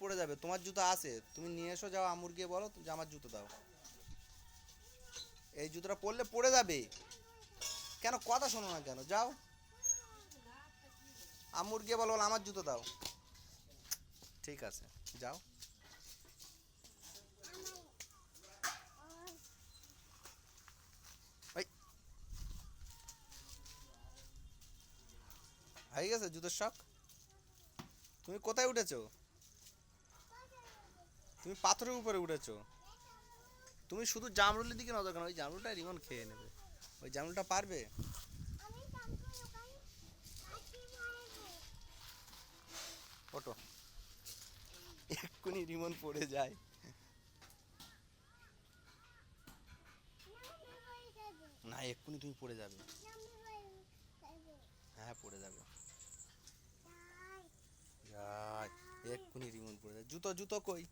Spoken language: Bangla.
পড়ে যাবে, তোমার জুতো আছে, তুমি নিয়ে এসো, যাও আমুর গিয়ে বলো, যে আমার জুতো দাও। এই জুতোটা পরলে পড়ে যাবে। কেন? কথা শোনো না কেন? যাও। আমুর গিয়ে বলো আমার জুতো দাও। ঠিক আছে, যাও। হয়ে গেছে জুতোর শখ? তুমি কোথায় উঠেছো? তুমি পাথরের উপরে উঠেছো। তুমি শুধু জামরুলের দিকে নজর কেন, ওই জামরুলটা রিমন খেয়ে নেবে। ওই জামরুলটা পারবে? ওটো এক্ষুনি রিমন পড়ে যায়। না, এক্ষুনি তুমি পড়ে যাবে। হয়ে, পড়ে যাবে। এক্ষুনি রিমন পড়ে যায়। জুতো জুতো কই?